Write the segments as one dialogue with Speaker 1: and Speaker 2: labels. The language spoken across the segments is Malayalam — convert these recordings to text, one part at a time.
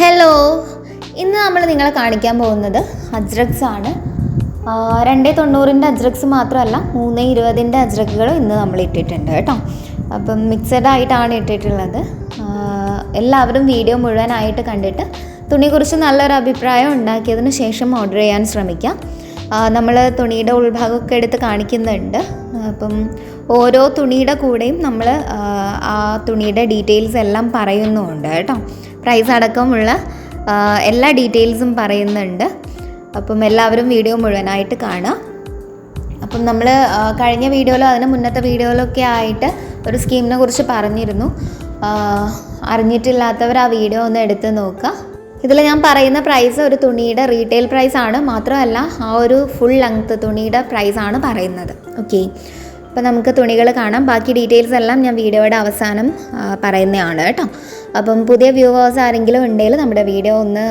Speaker 1: ഹലോ ഇന്ന് നമ്മൾ നിങ്ങളെ കാണിക്കാൻ പോകുന്നത് അജ്രക്സ് ആണ്. രണ്ടേ തൊണ്ണൂറിന്റെ അജ്രക്സ് മാത്രമല്ല മൂന്ന് ഇരുപതിന്റെ അജ്രക്കുകൾ ഇന്ന് നമ്മൾ ഇട്ടിട്ടുണ്ട് കേട്ടോ. അപ്പം മിക്സഡ് ആയിട്ടാണ് ഇട്ടിട്ടുള്ളത്. എല്ലാവരും വീഡിയോ മുഴുവനായിട്ട് കണ്ടിട്ട് തുണിയെക്കുറിച്ച് നല്ലൊരു അഭിപ്രായം ഉണ്ടാക്കിയതിന് ശേഷം ഓർഡർ ചെയ്യാൻ ശ്രമിക്കാം. നമ്മൾ തുണിയുടെ ഉൾഭാഗമൊക്കെ എടുത്ത് കാണിക്കുന്നുണ്ട്. അപ്പം ഓരോ തുണിയുടെ കൂടെയും നമ്മൾ ആ തുണിയുടെ ഡീറ്റെയിൽസ് എല്ലാം പറയുന്നുമുണ്ട് കേട്ടോ. പ്രൈസ് അടക്കമുള്ള എല്ലാ ഡീറ്റെയിൽസും പറയുന്നുണ്ട്. അപ്പം എല്ലാവരും വീഡിയോ മുഴുവനായിട്ട് കാണുക. അപ്പം നമ്മൾ കഴിഞ്ഞ വീഡിയോയിലോ അതിന് മുന്നത്തെ വീഡിയോയിലൊക്കെ ആയിട്ട് ഒരു സ്കീമിനെ കുറിച്ച് പറഞ്ഞിരുന്നു. അറിഞ്ഞിട്ടില്ലാത്തവർ ആ വീഡിയോ ഒന്ന് എടുത്ത് നോക്കുക. ഇതിൽ ഞാൻ പറയുന്ന പ്രൈസ് ഒരു തുണിയുടെ റീറ്റെയിൽ പ്രൈസ് ആണ്. മാത്രമല്ല ആ ഒരു ഫുൾ ലെങ്ത്ത് തുണിയുടെ പ്രൈസ് ആണ് പറയുന്നത്. ഓക്കെ അപ്പോൾ നമുക്ക് തുണികൾ കാണാം. ബാക്കി ഡീറ്റെയിൽസ് എല്ലാം ഞാൻ വീഡിയോയുടെ അവസാനം പറയുന്നതാണ് കേട്ടോ. അപ്പം പുതിയ വ്യൂവേഴ്സ് ആരെങ്കിലും ഉണ്ടെങ്കിൽ നമ്മുടെ വീഡിയോ ഒന്ന്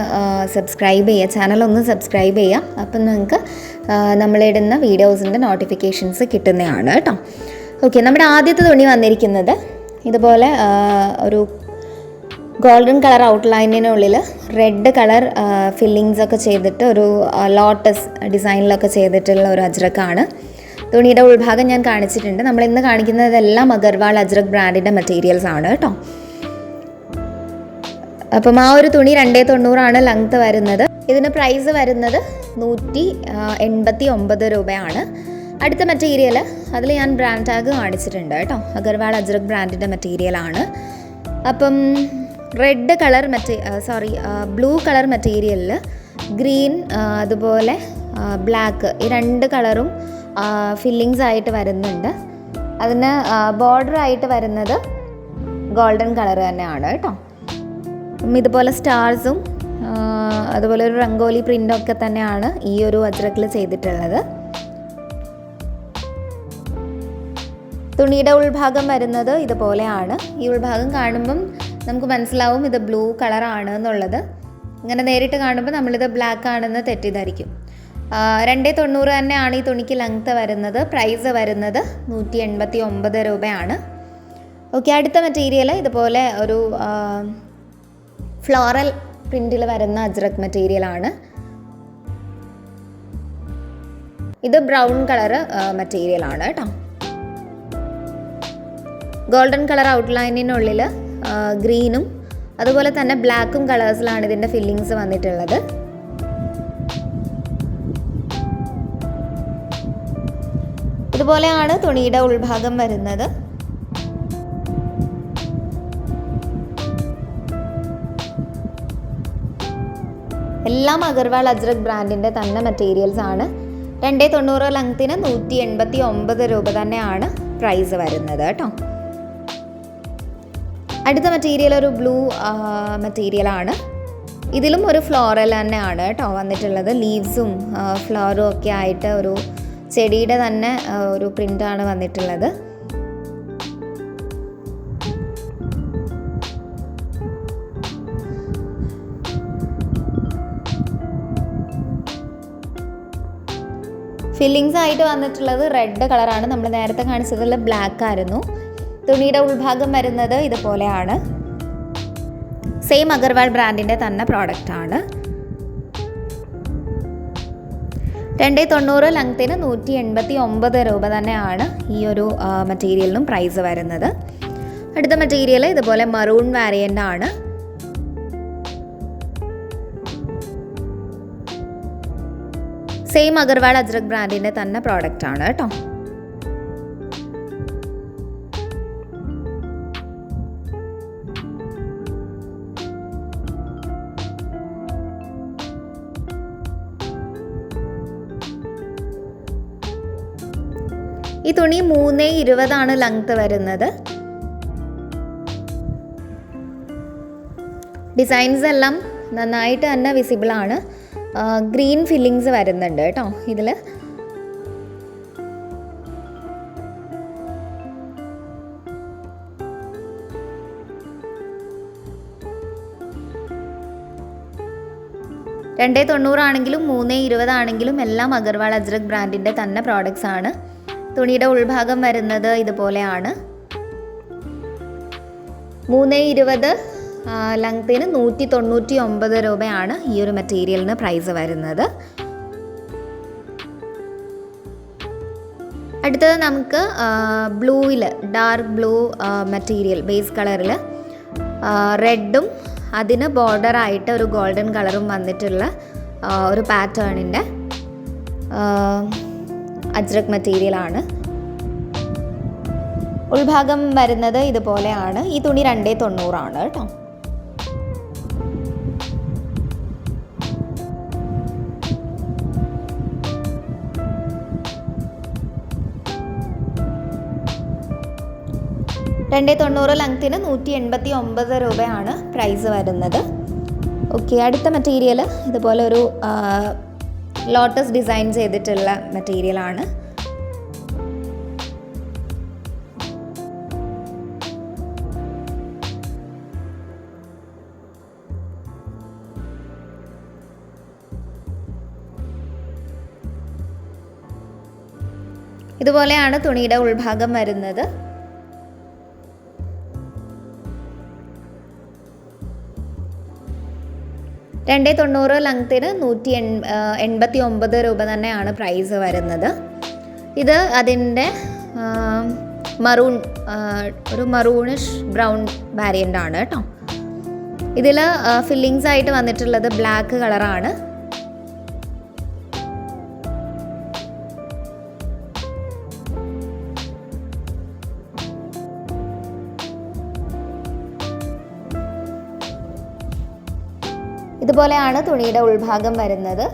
Speaker 1: സബ്സ്ക്രൈബ് ചെയ്യുക. ചാനൽ ഒന്ന് സബ്സ്ക്രൈബ് ചെയ്യുക. അപ്പം നിങ്ങൾക്ക് നമ്മളിടുന്ന വീഡിയോസിന്റെ നോട്ടിഫിക്കേഷൻസ് കിട്ടുന്നതാണ് കേട്ടോ. ഓക്കെ നമ്മുടെ ആദ്യത്തെ തുണി വന്നിരിക്കുന്നത് ഇതുപോലെ ഒരു ഗോൾഡൻ കളർ ഔട്ട്ലൈനിനുള്ളിൽ റെഡ് കളർ ഫില്ലിങ്സ് ഒക്കെ ചെയ്തിട്ട് ഒരു ലോട്ടസ് ഡിസൈനിലൊക്കെ ചെയ്തിട്ടുള്ള ഒരു അജ്രക്കാണ്. തുണിയുടെ ഉൾഭാഗം ഞാൻ കാണിച്ചിട്ടുണ്ട്. നമ്മൾ ഇന്ന് കാണിക്കുന്നതെല്ലാം അഗർവാൾ അജ്രക് ബ്രാൻഡിന്റെ മെറ്റീരിയൽസ് ആണ് കേട്ടോ. അപ്പം ആ ഒരു തുണി രണ്ടേ തൊണ്ണൂറാണ് ലെങ്ത് വരുന്നത്. ഇതിന് പ്രൈസ് വരുന്നത് നൂറ്റി എൺപത്തി ഒമ്പത് രൂപയാണ്. അടുത്ത മെറ്റീരിയൽ അതിൽ ഞാൻ ബ്രാൻഡ് ടാഗ് കാണിച്ചിട്ടുണ്ട് കേട്ടോ. അഗർവാൾ അജ്രക് ബ്രാൻഡിന്റെ മെറ്റീരിയലാണ് അപ്പം റെഡ് കളർ മെറ്റീ സോറി ബ്ലൂ കളർ മെറ്റീരിയലിൽ ഗ്രീൻ അതുപോലെ ബ്ലാക്ക് ഈ രണ്ട് കളറും ഫില്ലിങ്സ് ആയിട്ട് വരുന്നുണ്ട്. അതിന് ബോർഡർ ആയിട്ട് വരുന്നത് ഗോൾഡൻ കളർ തന്നെയാണ് കേട്ടോ. ഇതുപോലെ സ്റ്റാർസും അതുപോലെ ഒരു റംഗോലി പ്രിന്റും ഒക്കെ തന്നെയാണ് ഈ ഒരു വജ്രക്കിൽ ചെയ്തിട്ടുള്ളത്. തുണിയുടെ ഉൾഭാഗം വരുന്നത് ഇതുപോലെയാണ്. ഈ ഉൾഭാഗം കാണുമ്പം നമുക്ക് മനസ്സിലാവും ഇത് ബ്ലൂ കളറാണ് എന്നുള്ളത്. ഇങ്ങനെ നേരിട്ട് കാണുമ്പോൾ നമ്മളിത് ബ്ലാക്ക് ആണെന്ന് തെറ്റിദ്ധരിക്കും. രണ്ടേ തൊണ്ണൂറ് തന്നെയാണ് ഈ തുണിക്ക് ലെങ്ത്ത് വരുന്നത്. പ്രൈസ് വരുന്നത് നൂറ്റി എൺപത്തി ഒമ്പത് രൂപയാണ്. ഓക്കെ അടുത്ത മെറ്റീരിയൽ ഇതുപോലെ ഒരു ഫ്ലോറൽ പ്രിന്റിൽ വരുന്ന അജ്രക് മെറ്റീരിയലാണ് ഇത് ബ്രൗൺ കളറ് മെറ്റീരിയലാണ് കേട്ടോ. ഗോൾഡൻ കളർ ഔട്ട്ലൈനിനുള്ളിൽ ഗ്രീനും അതുപോലെ തന്നെ ബ്ലാക്കും കളേഴ്സിലാണ് ഇതിന്റെ ഫില്ലിങ്സ് വന്നിട്ടുള്ളത്. ഇതുപോലെയാണ് തുണിയുടെ ഉൾഭാഗം വരുന്നത്. എല്ലാം അഗർവാൾ അജ്രക് ബ്രാൻഡിന്റെ തന്നെ മെറ്റീരിയൽസ് ആണ്. രണ്ടേ തൊണ്ണൂറ് ലങ്ത്തിന് നൂറ്റി എൺപത്തി ഒമ്പത് രൂപ തന്നെയാണ് പ്രൈസ് വരുന്നത് കേട്ടോ. അടുത്ത മെറ്റീരിയൽ ഒരു ബ്ലൂ മെറ്റീരിയലാണ് ഇതിലും ഒരു ഫ്ലോറൽ തന്നെയാണ് കേട്ടോ വന്നിട്ടുള്ളത്. ലീവ്സും ഫ്ലവറും ഒക്കെ ആയിട്ട് ഒരു ചെടിയുടെ തന്നെ ഒരു പ്രിന്റാണ് വന്നിട്ടുള്ളത്. ഫില്ലിങ്സ് ആയിട്ട് വന്നിട്ടുള്ളത് റെഡ് കളറാണ് നമ്മൾ നേരത്തെ കാണിച്ചതിൽ ബ്ലാക്ക് ആയിരുന്നു. തുണിയുടെ ഉൾഭാഗം വരുന്നത് ഇതുപോലെയാണ്. സെയിം അഗർവാൾ ബ്രാൻഡിന്റെ തന്നെ പ്രോഡക്റ്റ് ആണ്. രണ്ടേ തൊണ്ണൂറ് ലങ്ത്തിന് നൂറ്റി എൺപത്തി ഒമ്പത് രൂപ തന്നെയാണ് ഈ ഒരു മെറ്റീരിയലിനും പ്രൈസ് വരുന്നത്. അടുത്ത മെറ്റീരിയൽ ഇതുപോലെ മറൂൺ വാരിയന്റ് ആണ്. സെയിം അഗർവാൾ അജ്രക് ബ്രാൻഡിന്റെ തന്നെ പ്രോഡക്റ്റ് ആണ് കേട്ടോ. ഈ തുണി മൂന്ന് ഇരുപതാണ് ലെങ്ത് വരുന്നത്. ഡിസൈൻസ് എല്ലാം നന്നായിട്ട് തന്നെ വിസിബിൾ ആണ്. ഗ്രീൻ ഫില്ലിങ്സ് വരുന്നുണ്ട് കേട്ടോ ഇതിൽ രണ്ടേ തൊണ്ണൂറാണെങ്കിലും മൂന്ന് ഇരുപതാണെങ്കിലും എല്ലാം അഗർവാൾ അജ്രക് ബ്രാൻഡിന്റെ തന്നെ പ്രോഡക്റ്റ്സ് ആണ്. തുണിയുടെ ഉൾഭാഗം വരുന്നത് ഇതുപോലെയാണ്. മൂന്ന് ഇരുപത് ലങ്ത്തിന് നൂറ്റി തൊണ്ണൂറ്റി ഒമ്പത് രൂപയാണ് ഈ ഒരു മെറ്റീരിയലിന് പ്രൈസ് വരുന്നത്. അടുത്തത് നമുക്ക് ബ്ലൂവിൽ ഡാർക്ക് ബ്ലൂ മെറ്റീരിയൽ ബേസ് കളറിൽ റെഡും അതിന് ബോർഡറായിട്ട് ഒരു ഗോൾഡൻ കളറും വന്നിട്ടുള്ള ഒരു പാറ്റേണിന്റെ അജ്രക് മെറ്റീരിയലാണ് ഉൾഭാഗം വരുന്നത് ഇതുപോലെയാണ്. ഈ തുണി രണ്ടേ തൊണ്ണൂറാണ് കേട്ടോ. രണ്ടേ തൊണ്ണൂറ് ലെങ്ത്തിന് നൂറ്റി എൺപത്തി ഒമ്പത് രൂപയാണ് പ്രൈസ് വരുന്നത്. ഓക്കെ അടുത്ത മെറ്റീരിയൽ ഇതുപോലെ ഒരു ലോട്ടസ് ഡിസൈൻ ചെയ്തിട്ടുള്ള മെറ്റീരിയലാണ് ഇതുപോലെയാണ് തുണിയുടെ ഉൾഭാഗം വരുന്നത്. രണ്ടേ തൊണ്ണൂറ് ലെങ്ത്തിന് നൂറ്റി എൺ എൺപത്തി ഒമ്പത് രൂപ തന്നെയാണ് പ്രൈസ് വരുന്നത്. ഇത് അതിന്റെ മറൂൺ ഒരു മറൂണിഷ് ബ്രൗൺ വാരിയന്റ് ആണ് കേട്ടോ. ഇതിൽ ഫില്ലിങ്സ് ആയിട്ട് വന്നിട്ടുള്ളത് ബ്ലാക്ക് കളറാണ് ഇതുപോലെയാണ് തുണിയുടെ ഉൾഭാഗം വരുന്നത്.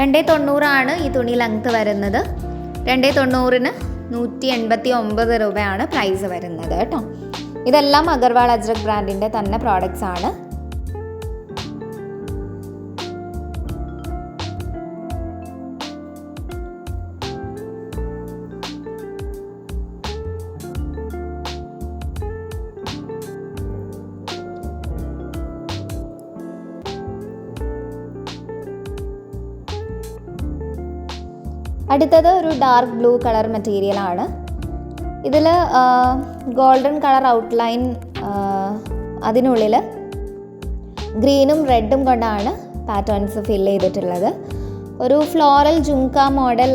Speaker 1: രണ്ടേ തൊണ്ണൂറാണ് ഈ തുണി ലെങ്ത് വരുന്നത്. രണ്ടേ തൊണ്ണൂറിന് നൂറ്റി എൺപത്തി ഒമ്പത് രൂപയാണ് പ്രൈസ് വരുന്നത് കേട്ടോ. ഇതെല്ലാം അഗർവാൾ അജ്രക് ബ്രാൻഡിന്റെ തന്നെ പ്രോഡക്റ്റ്സ് ആണ്. അടുത്തത് ഒരു ഡാർക്ക് ബ്ലൂ കളർ മെറ്റീരിയൽ ആണ്. ഇതിൽ ഗോൾഡൻ കളർ ഔട്ട്ലൈൻ അതിനുള്ളിൽ ഗ്രീനും റെഡും കൊണ്ടാണ് പാറ്റേൺസ് ഫില്ല് ചെയ്തിട്ടുള്ളത്. ഒരു ഫ്ലോറൽ ജുംക മോഡൽ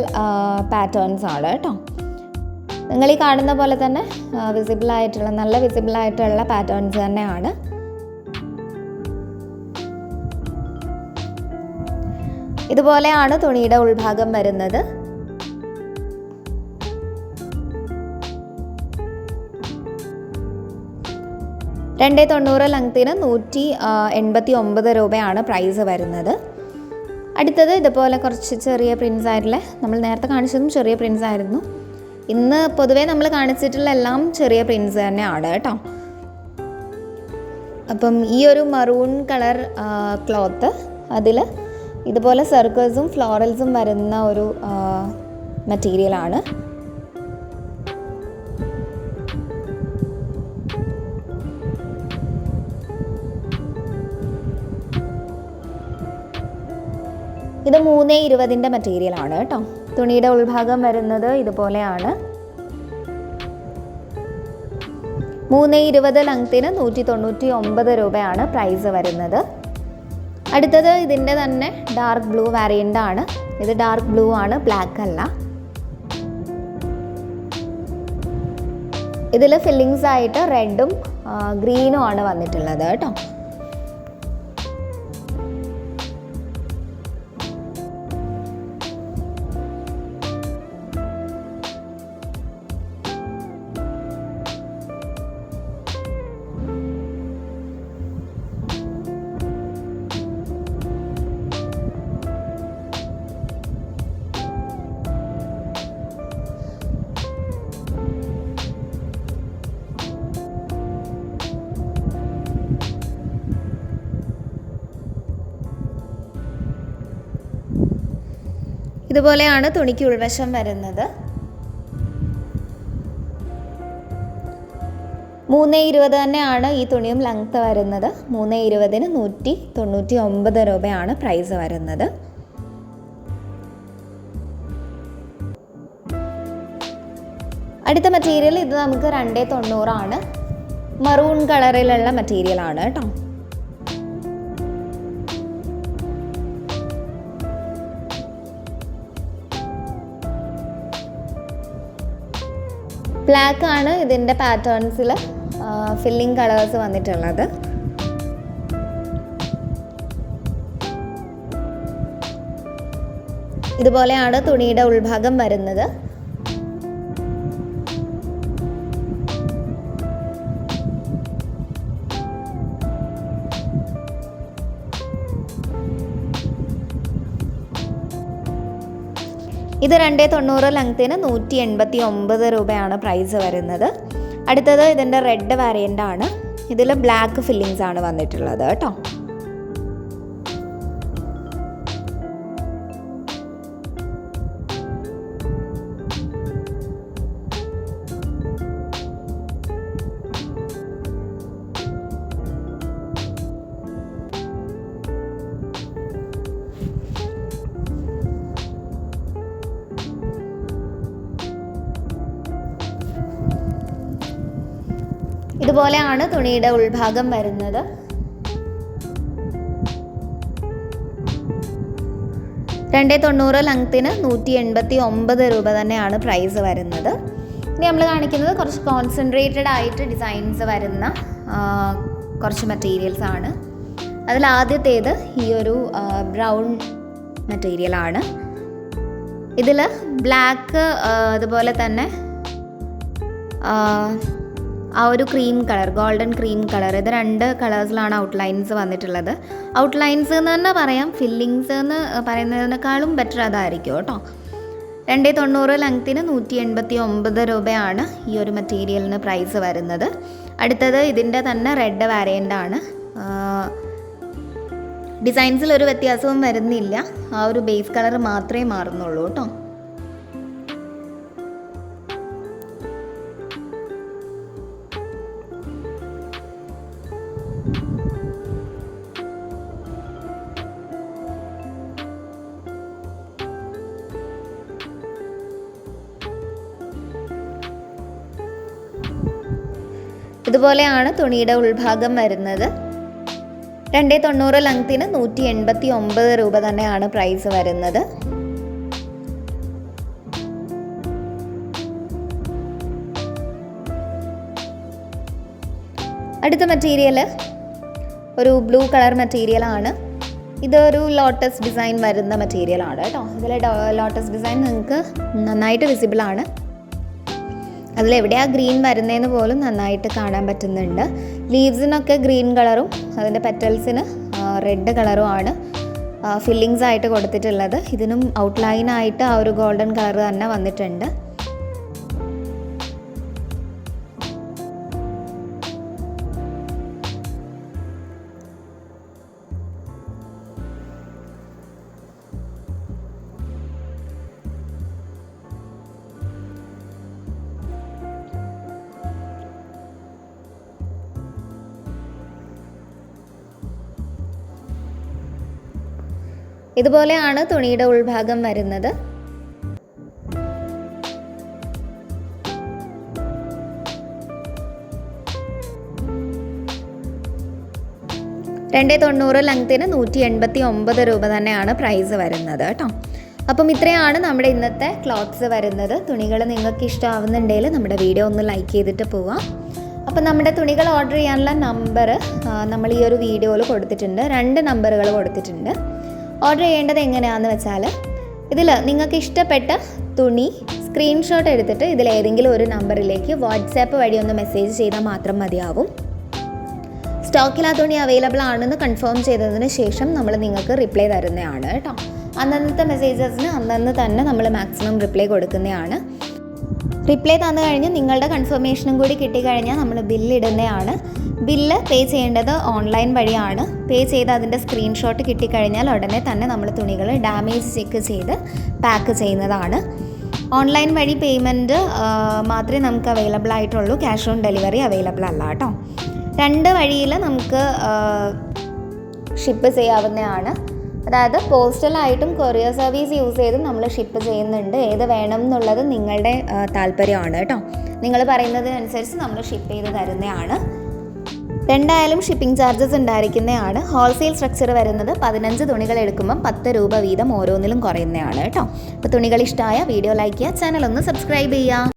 Speaker 1: പാറ്റേൺസ് ആണ് കേട്ടോ. നിങ്ങൾ ഈ കാണുന്ന പോലെ തന്നെ വിസിബിൾ ആയിട്ടുള്ള നല്ല വിസിബിൾ ആയിട്ടുള്ള പാറ്റേൺസ് തന്നെയാണ്. ഇതുപോലെയാണ് തുണിയുടെ ഉൾഭാഗം വരുന്നത്. രണ്ടേ തൊണ്ണൂറ് ലെങ്ത്തിന് നൂറ്റി എൺപത്തി ഒമ്പത് രൂപയാണ് പ്രൈസ് വരുന്നത്. അടുത്തത് ഇതുപോലെ കുറച്ച് ചെറിയ പ്രിൻസ് ആയിട്ടുള്ള നമ്മൾ നേരത്തെ കാണിച്ചതും ചെറിയ പ്രിൻസ് ആയിരുന്നു. ഇന്ന് പൊതുവേ നമ്മൾ കാണിച്ചിട്ടുള്ള എല്ലാം ചെറിയ പ്രിൻസ് തന്നെയാണ് കേട്ടോ. അപ്പം ഈ ഒരു മറൂൺ കളർ ക്ലോത്ത് അതിൽ ഇതുപോലെ സർക്കിൾസും ഫ്ലോറൽസും വരുന്ന ഒരു മെറ്റീരിയലാണ് ഇത് മൂന്ന് ഇരുപതിന്റെ മെറ്റീരിയലാണ് കേട്ടോ തുണിയുടെ ഉൾഭാഗം വരുന്നത് ഇതുപോലെയാണ്. മൂന്ന് ഇരുപത് ലങ്ത്തിന് നൂറ്റി തൊണ്ണൂറ്റി ഒമ്പത് രൂപയാണ് പ്രൈസ് വരുന്നത്. അടുത്തത് ഇതിന്റെ തന്നെ ഡാർക്ക് ബ്ലൂ വാരിയന്റ് ആണ്. ഇത് ഡാർക്ക് ബ്ലൂ ആണ് ബ്ലാക്ക് അല്ല. ഇതിൽ ഫില്ലിങ്സ് ആയിട്ട് റെഡും ഗ്രീനും ആണ് വന്നിട്ടുള്ളത് കേട്ടോ ഇതുപോലെയാണ് തുണിക്ക് ഉൾവശം വരുന്നത്. മൂന്ന് ഇരുപത് തന്നെയാണ് ഈ തുണിയും ലെങ്ത്ത് വരുന്നത്. മൂന്ന് ഇരുപതിന് നൂറ്റി തൊണ്ണൂറ്റി ഒമ്പത് രൂപയാണ് പ്രൈസ് വരുന്നത്. അടുത്ത മെറ്റീരിയൽ ഇത് നമുക്ക് രണ്ടേ തൊണ്ണൂറാണ്. മറൂൺ കളറിലുള്ള മെറ്റീരിയൽ ആണ് കേട്ടോ. ബ്ലാക്ക് ആണ് ഇതിന്റെ പാറ്റേൺസിൽ ഫില്ലിംഗ് കളേഴ്സ് വന്നിട്ടുള്ളത്. ഇതുപോലെയാണ് തുണിയുടെ ഉൾഭാഗം വരുന്നത്. ഇത് രണ്ടേ തൊണ്ണൂറ് ലെങ്ത്തിന് നൂറ്റി എൺപത്തി ഒമ്പത് രൂപയാണ് പ്രൈസ് വരുന്നത്. അടുത്തത് ഇതിന്റെ റെഡ് വേരിയന്റ് ആണ്. ഇതിൽ ബ്ലാക്ക് ഫില്ലിങ്സ് ആണ് വന്നിട്ടുള്ളത് കേട്ടോ. ഇതുപോലെയാണ് തുണിയുടെ ഉൾഭാഗം വരുന്നത്. രണ്ടേ തൊണ്ണൂറ് ലങ്ത്തിന് നൂറ്റി എൺപത്തി ഒമ്പത് രൂപ തന്നെയാണ് പ്രൈസ് വരുന്നത്. ഇനി നമ്മൾ കാണിക്കുന്നത് കുറച്ച് കോൺസെൻട്രേറ്റഡ് ആയിട്ട് ഡിസൈൻസ് വരുന്ന കുറച്ച് മെറ്റീരിയൽസ് ആണ്. അതിൽ ആദ്യത്തേത് ഈ ഒരു ബ്രൗൺ മെറ്റീരിയൽ ആണ്. ഇതിൽ ബ്ലാക്ക് അതുപോലെ തന്നെ ആ, ഒരു cream colour golden cream colour ഇത് രണ്ട് കളേഴ്സിലാണ് ഔട്ട്ലൈൻസ് വന്നിട്ടുള്ളത്. ഔട്ട്ലൈൻസ് എന്ന് തന്നെ പറയാം ഫില്ലിങ്സ് എന്ന് പറയുന്നതിനേക്കാളും ബെറ്റർ അതായിരിക്കും കേട്ടോ. രണ്ട് തൊണ്ണൂറ് ലെങ്ത്തിന് നൂറ്റി എൺപത്തി ഒമ്പത് രൂപയാണ് ഈ ഒരു മെറ്റീരിയലിന് പ്രൈസ് വരുന്നത്. അടുത്തത് ഇതിന്റെ തന്നെ റെഡ് വാരിയന്റാണ് ഡിസൈൻസിൽ ഒരു വ്യത്യാസവും വരുന്നില്ല. ആ ഒരു ബേസ് കളർ മാത്രമേ മാറുന്നുള്ളൂ കേട്ടോ. ഇതുപോലെയാണ് തുണിയുടെ ഉൾഭാഗം വരുന്നത്. രണ്ടേ തൊണ്ണൂറ് ലെങ്ത്തിന് നൂറ്റി എൺപത്തി ഒമ്പത് രൂപ തന്നെയാണ് പ്രൈസ് വരുന്നത്. അടുത്ത മെറ്റീരിയൽ ഒരു ബ്ലൂ കളർ മെറ്റീരിയൽ മെറ്റീരിയലാണ് ഇതൊരു ലോട്ടസ് ഡിസൈൻ വരുന്ന മെറ്റീരിയലാണ് കേട്ടോ. ഇതിലെ ലോട്ടസ് ഡിസൈൻ നിങ്ങൾക്ക് നന്നായിട്ട് വിസിബിൾ ആണ്. അതിലെവിടെയാണ് ഗ്രീൻ വരുന്നതെന്ന് പോലും നന്നായിട്ട് കാണാൻ പറ്റുന്നുണ്ട്. ലീവ്സിനൊക്കെ ഗ്രീൻ കളറും അതിന്റെ പെറ്റൽസിന് റെഡ് കളറും ആണ് ഫില്ലിങ്സ് ആയിട്ട് കൊടുത്തിട്ടുള്ളത്. ഇതിനും ഔട്ട്ലൈനായിട്ട് ആ ഒരു ഗോൾഡൻ കളർ തന്നെ വന്നിട്ടുണ്ട്. ഇതുപോലെയാണ് തുണിയുടെ ഉൾഭാഗം വരുന്നത്. രണ്ടേ തൊണ്ണൂറ് ലെങ്ത്തിന് നൂറ്റി എൺപത്തി ഒമ്പത് രൂപ തന്നെയാണ് പ്രൈസ് വരുന്നത് കേട്ടോ. അപ്പം ഇത്രയാണ് നമ്മുടെ ഇന്നത്തെ ക്ലോത്ത്സ് വരുന്നത്. തുണികൾ നിങ്ങൾക്ക് ഇഷ്ടമാവുന്നുണ്ടെങ്കിൽ നമ്മുടെ വീഡിയോ ഒന്ന് ലൈക്ക് ചെയ്തിട്ട് പോവാം. അപ്പം നമ്മുടെ തുണികൾ ഓർഡർ ചെയ്യാനുള്ള നമ്പർ നമ്മൾ ഈ ഒരു വീഡിയോയിൽ കൊടുത്തിട്ടുണ്ട്. രണ്ട് നമ്പറുകൾ കൊടുത്തിട്ടുണ്ട്. ഓർഡർ ചെയ്യേണ്ടത് എങ്ങനെയാണെന്ന് വെച്ചാൽ ഇതിൽ നിങ്ങൾക്ക് ഇഷ്ടപ്പെട്ട തുണി സ്ക്രീൻഷോട്ട് എടുത്തിട്ട് ഇതിൽ ഏതെങ്കിലും ഒരു നമ്പറിലേക്ക് വാട്സാപ്പ് വഴി ഒന്ന് മെസ്സേജ് ചെയ്താൽ മാത്രം മതിയാവും. സ്റ്റോക്കിൽ ആ തുണി അവൈലബിൾ ആണെന്ന് കൺഫേം ചെയ്തതിന് ശേഷം നമ്മൾ നിങ്ങൾക്ക് റിപ്ലൈ തരുന്നതാണ് കേട്ടോ. അന്നന്നത്തെ മെസ്സേജസിന് അന്നന്ന് തന്നെ നമ്മൾ മാക്സിമം റിപ്ലൈ കൊടുക്കുന്നതാണ്. റിപ്ലൈ തന്നു കഴിഞ്ഞ് നിങ്ങളുടെ കൺഫർമേഷനും കൂടി കിട്ടിക്കഴിഞ്ഞാൽ നമ്മൾ ബില്ല് ഇടുന്നതാണ്. ബില്ല് പേ ചെയ്യേണ്ടത് ഓൺലൈൻ വഴിയാണ്. പേ ചെയ്ത് അതിന്റെ സ്ക്രീൻഷോട്ട് കിട്ടിക്കഴിഞ്ഞാൽ ഉടനെ തന്നെ നമ്മൾ തുണികൾ ഡാമേജ് ചെക്ക് ചെയ്ത് പാക്ക് ചെയ്യുന്നതാണ്. ഓൺലൈൻ വഴി പേയ്മെന്റ് മാത്രമേ നമുക്ക് അവൈലബിൾ ആയിട്ടുള്ളൂ. ക്യാഷ് ഓൺ ഡെലിവറി അവൈലബിൾ അല്ല കേട്ടോ. രണ്ട് വഴിയിൽ നമുക്ക് ഷിപ്പ് ചെയ്യാവുന്നതാണ്. അതായത് പോസ്റ്റലായിട്ടും കൊറിയർ സർവീസ് യൂസ് ചെയ്തും നമ്മൾ ഷിപ്പ് ചെയ്യുന്നുണ്ട്. ഏത് വേണം എന്നുള്ളത് നിങ്ങളുടെ താല്പര്യമാണ് കേട്ടോ. നിങ്ങൾ പറയുന്നതിനനുസരിച്ച് നമ്മൾ ഷിപ്പ് ചെയ്ത് തരുന്നതാണ്. രണ്ടായാലും ഷിപ്പിംഗ് ചാർജസ് ഉണ്ടായിരിക്കുന്നതാണ് ഹോൾസെയിൽ സ്ട്രക്ചർ വരുന്നത് പതിനഞ്ച് തുണികൾ എടുക്കുമ്പം പത്ത് രൂപ വീതം ഓരോന്നിലും കുറയുന്നതാണ് കേട്ടോ. അപ്പോൾ തുണികൾ ഇഷ്ടമായ വീഡിയോ ലൈക്ക് ചെയ്യുക ചാനൽ ഒന്ന് സബ്സ്ക്രൈബ് ചെയ്യുക.